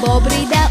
бобри да